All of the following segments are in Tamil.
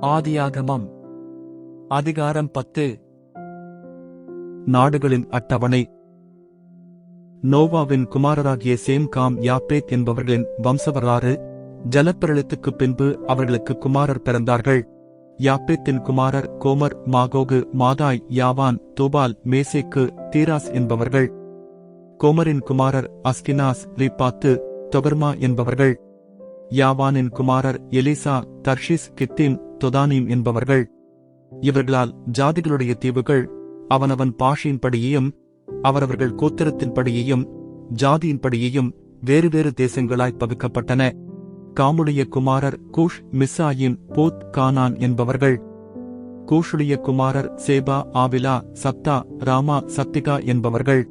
ஆதியாகமம். அதிகாரம் பத்து. நாடுகளின் அட்டவணை. நோவாவின் குமாரராகிய சேம் காம் யாப்பேத் என்பவர்களின் வம்சவரலாறு ஜலப்பிரளத்துக்குப் பின்பு அவர்களுக்கு குமாரர் பிறந்தார்கள். யாப்பேத்தின் குமாரர் கோமர் மாகோகு மாதாய் யாவான் தூபால் மேசேக்கு தீராஸ் என்பவர்கள். கோமரின் குமாரர் அஸ்கினாஸ் ரிப்பாத்து தொகர்மா என்பவர்கள். யாவானின் குமாரர் எலிசா தர்ஷிஸ் கித்தீம் தொதானீம் என்பவர்கள். இவர்களால் ஜாதிகளுடைய தீவுகள் அவனவன் பாஷையின்படியையும் அவரவர்கள் கோத்திரத்தின்படியையும் ஜாதியின்படியையும் வேறு வேறு தேசங்களாய் பகுக்கப்பட்டன. காமுடைய குமாரர் கூஷ் மிஸ்ஸாயிம் போத் கானான் என்பவர்கள். கூஷுடைய குமாரர் சேபா ஆவிலா சப்தா ராமா சத்திகா என்பவர்கள்.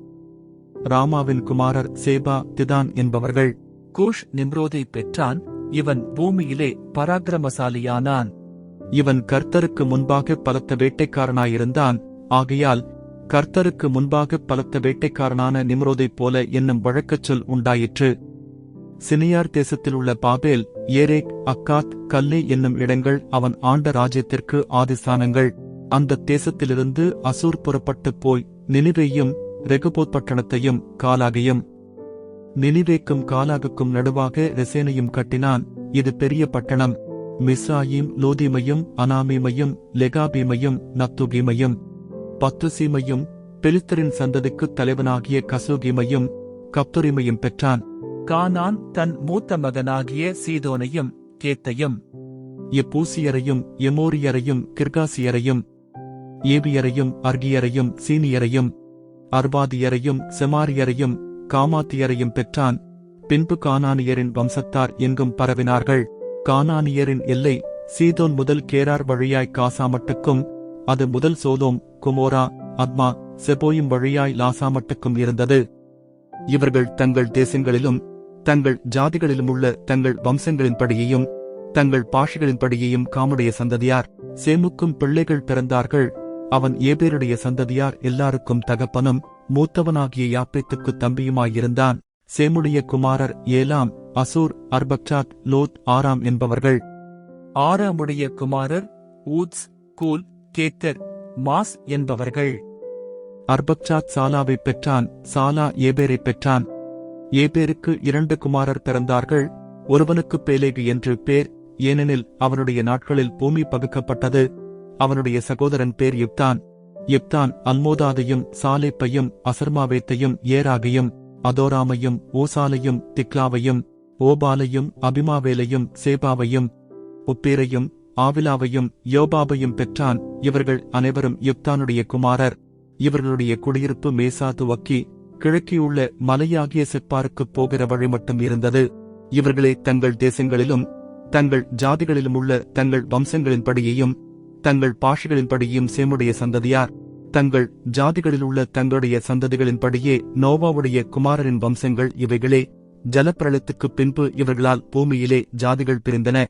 ராமாவின் குமாரர் சேபா திதான் என்பவர்கள். கூஷ் நிம்ரோதை பெற்றான். இவன் பூமியிலே பராக்கிரமசாலியானான். இவன் கர்த்தருக்கு முன்பாக பலத்த வேட்டைக்காரனாயிருந்தான். ஆகையால் கர்த்தருக்கு முன்பாக பலத்த வேட்டைக்காரனான நிம்ரோதைப் போல என்னும் வழக்கச் சொல் உண்டாயிற்று. சினியார் தேசத்தில் உள்ள பாபேல் ஏரேக் அக்காத் கல்லே என்னும் இடங்கள் அவன் ஆண்ட ராஜ்யத்திற்கு ஆதிசானங்கள் அந்த தேசத்திலிருந்து அசூர் புறப்பட்டுப் போய் நினிவையும் ரெகுபோத் பட்டணத்தையும் காலாகையும் நினிவேக்கும் காலாகுக்கும் நடுவாக ரெசேனையும் கட்டினான். இது பெரிய பட்டணம். மிஸ்ராயிம் லோதிமையும் அனாமீமையும் லெகாபீமையும் நத்துகீமையும். பத்துசீமையும் பெலித்தரின் சந்ததிக்குத் தலைவனாகிய கசூகிமையும் கப்துரிமையும் பெற்றான். கானான் தன் மூத்த மகனாகிய சீதோனையும் கேத்தையும். எப்பூசியரையும் எமோரியரையும் கிர்காசியரையும். ஏபியரையும் அர்கியரையும் சீனியரையும். அர்பாதியரையும் செமாரியரையும் காமாத்தியரையும் பெற்றான். பின்பு கானானியரின் வம்சத்தார் எங்கும் பரவினார்கள். கானானியரின் எல்லை சீதோன் முதல் கேரார் வழியாய் காசாமட்டுக்கும் அது முதல் சோதோம் குமோரா அத்மா செபோயும் வழியாய் லாசாமட்டுக்கும் இருந்தது. இவர்கள் தங்கள் தேசங்களிலும் தங்கள் ஜாதிகளிலும் உள்ள தங்கள் வம்சங்களின்படியையும் தங்கள் பாஷைகளின்படியையும் காமுடைய சந்ததியார் சேமுக்கும் பிள்ளைகள் பிறந்தார்கள். அவன் ஏபேருடைய சந்ததியார் எல்லாருக்கும் தகப்பனும் மூத்தவனாகிய யாப்பேத்துக்கு தம்பியுமாயிருந்தான். சேமுடைய குமாரர் Elam Asshur Arphaxad Lud Aram என்பவர்கள். ஆறாமுடைய குமாரர் ஊத்ஸ் கூல் கேத்தர் மாஸ் என்பவர்கள். அர்பக்சாத் சாலாவை பெற்றான் சாலா ஏபேரை பெற்றான். ஏபேருக்கு இரண்டு குமாரர் பிறந்தார்கள். ஒருவனுக்கு பேலேகு என்று பேர் ஏனெனில் அவனுடைய நாட்களில் பூமி பகுக்கப்பட்டது. அவனுடைய சகோதரன் பேர் யுப்தான். யுப்தான் அல்மோதாதையும் சாலேப்பையும் அசர்மாவேத்தையும் ஏராகையும் அதோராமையும் ஓசாலையும் திக்லாவையும் ஓபாலையும் அபிமாவேலையும் சேபாவையும் உப்பீரையும் ஆவிலாவையும் யோபாபையும் பெற்றான். இவர்கள் அனைவரும் யுப்தானுடைய குமாரர். இவர்களுடைய குடியிருப்பு மேசா துவக்கி கிழக்கியுள்ள மலையாகிய செப்பாருக்குப் போகிற வழி மட்டும் இருந்தது. இவர்களே தங்கள் தேசங்களிலும் தங்கள் ஜாதிகளிலும் உள்ள தங்கள் வம்சங்களின்படியையும் தங்கள் பாஷைகளின்படியும் சேமுடைய சந்ததியார். தங்கள் ஜாதிகளில் உள்ள தங்களுடைய சந்ததிகளின்படியே நோவாவுடைய குமாரரின் வம்சங்கள் இவைகளே. ஜலப்பிரளத்துக்குப் பின்பு இவர்களால் பூமியிலே ஜாதிகள் பிரிந்தன.